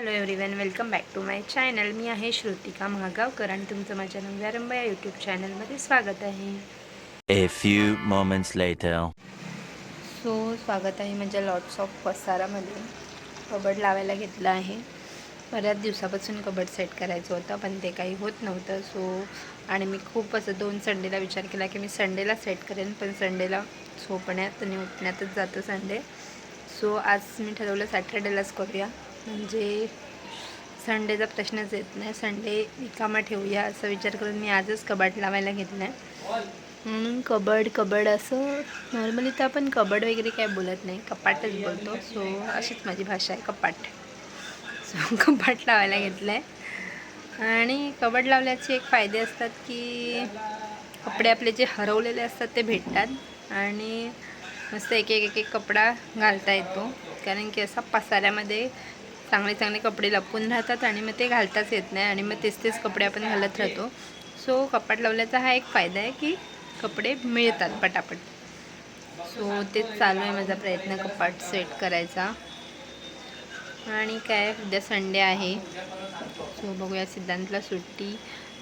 Hello everyone welcome back to my channel मी आहे श्रुतिका महागावकर आणि तुमचं माझ्या नव्या या यूट्यूब चॅनलमध्ये स्वागत आहे. A few moments later. So स्वागत आहे माझ्या लॉट्स ऑफ पसारामध्ये. कबड लावायला घेतलं आहे. बऱ्याच दिवसापासून कबड सेट करायचं होतं पण ते काही होत नव्हतं. सो आणि मी खूप असं दोन संडेला विचार केला की मी संडेला सेट करेन पण संडेला झोपण्यात आणि उठण्यातच जातो संडे. सो आज मी ठरवलं सॅटर्डेलाच करूया. म्हणजे संडेचा प्रश्नच येत नाही. संडे रिकामा ठेवूया असा विचार करून मी आजच कबड लावायला घेतलं आहे. म्हणून कबड कबड असं नॉर्मली तर आपण कबड वगैरे काय बोलत नाही. कपाटच बोलतो. सो अशीच माझी भाषा आहे कपाट. सो कपाट लावायला घेतलं आहे आणि कबड लावल्याचे एक फायदे असतात की कपडे आपले जे हरवलेले असतात ते भेटतात. आणि मस्त एक एक एक एक कपडा घालता येतो. कारण की असा पसाऱ्यामध्ये चांगले चांगले कपडे लपून राहतात आणि मग ते घालताच येत नाही आणि मग तेच तेच कपडे आपण घालत राहतो. सो कपाट लावल्याचा हा एक फायदा आहे की कपडे मिळतात पटापट. सो तेच चालू आहे माझा प्रयत्न कपाट सेट करायचा. आणि काय उद्या संडे आहे. सो बघूया सिद्धांतला सुट्टी.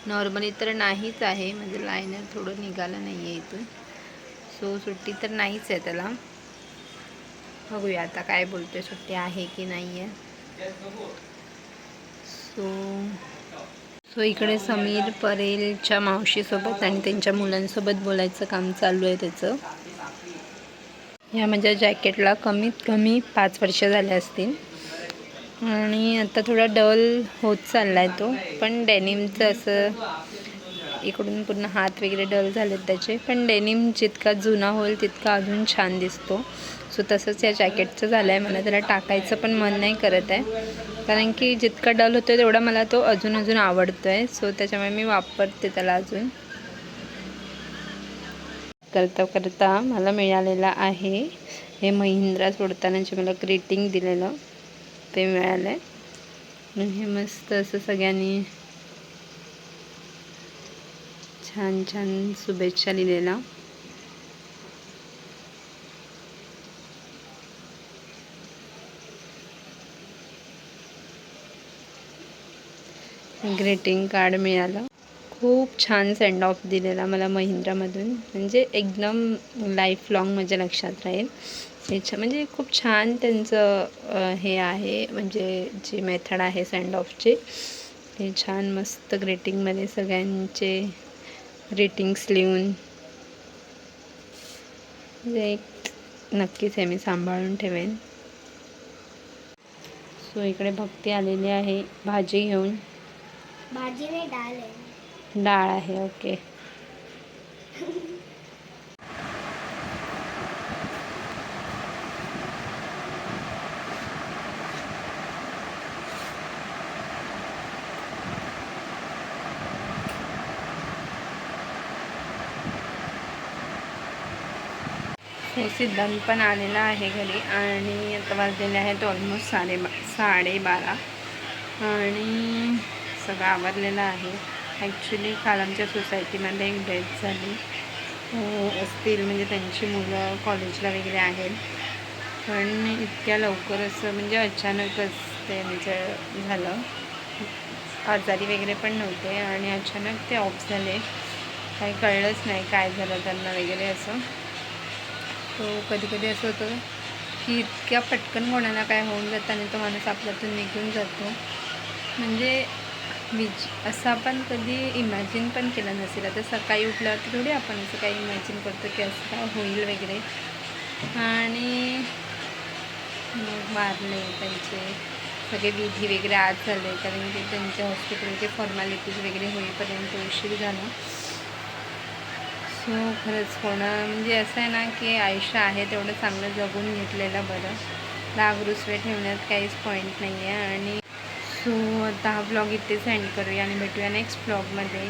नॉर्मली तर नाहीच आहे. म्हणजे लायनर थोडं निघालं नाही आहे इथून. सो सुट्टी तर नाहीच आहे त्याला. बघूया आता काय बोलतोय सुट्टी आहे की नाही आहे सो सो इकडे समीर परेलच्या मावशीसोबत आणि त्यांच्या मुलांसोबत बोलायचं काम चालू आहे त्याचं. ह्या माझ्या जॅकेटला कमीत कमी पाच वर्ष झाले असतील. आणि आता थोडा डल होत चालला आहे तो पण डेनिमचं असं इकडून पूर्ण हात वगैरे डल झालेत त्याचे. पण डेनिम जितका जुना होईल तितका अजून छान दिसतो. सो तसंच या जॅकेटचं झालं आहे मला त्याला टाकायचं पण मन नाही करत आहे. कारण की जितका डल होतो आहे तेवढा मला तो अजून अजून आवडतो आहे सो त्याच्यामुळे मी वापरते त्याला अजून. करता करता मला मिळालेला आहे. हे महिंद्रा सोडताना जे मला ग्रीटिंग दिलेलं. ते मिळालं आहे हे मस्त असं सगळ्यांनी छान छान शुभेच्छा लिहिलेला. ग्रीटिंग कार्ड मिळालं. खूप छान सेंड ऑफ दिलेला मला महिंद्रामधून. म्हणजे एकदम लाईफ लाँग माझ्या लक्षात राहील. याच्या म्हणजे खूप छान त्यांचं हे आहे. म्हणजे जी मेथड आहे सेंड ऑफची हे छान मस्त ग्रीटिंगमध्ये सगळ्यांचे ग्रीटिंग्स लिहून. म्हणजे एक नक्कीच हे मी सांभाळून ठेवेन. सो इकडे भक्ती आलेली आहे. भाजी घेऊन. भाजी नाही डाळ आहे. डाळ आहे ओके. हे सिद्धांत पण आलेला आहे घरी आणि आता वाजलेले आहेत ऑलमोस्ट साडे बा साडेबारा. आणि सगळं आवरलेलं आहे. ॲक्च्युली काल आमच्या सोसायटीमध्ये एक डेथ झाली. असतील म्हणजे त्यांची मुलं कॉलेजला वगैरे आहेत. पण इतक्या लवकर असं म्हणजे अचानकच ते म्हणजे झालं. आजारी वगैरे पण नव्हते आणि अचानक ते ऑफ झाले. काही कळलंच नाही काय झालं त्यांना वगैरे असं. तो कधी कधी असं होतं की इतक्या पटकन कोणाला काय होऊन जातं आणि तो माणूस आपल्यातून निघून जातो. म्हणजे विज असं आपण कधी इमॅजिन पण केलं नसेल. आता सकाळी उठल्यावरती थोडी आपण असं काही इमॅजिन करतो की असं काय होईल वगैरे. आणि मग मारले त्यांचे. सगळे विधी वगैरे आज झाले. कारण की त्यांच्या हॉस्पिटलचे फॉर्मॅलिटीज वगैरे होईपर्यंत उशीर झाला. सो खरंच होणं म्हणजे असं आहे ना की आयुष्य आहे तेवढं चांगलं जगून घेतलेलं बरं. राग रुसवे ठेवण्यात काहीच पॉईंट नाही आहे आणि सो आता हा ब्लॉग इथेच एंड करूया आणि भेटूया नेक्स्ट ब्लॉगमध्ये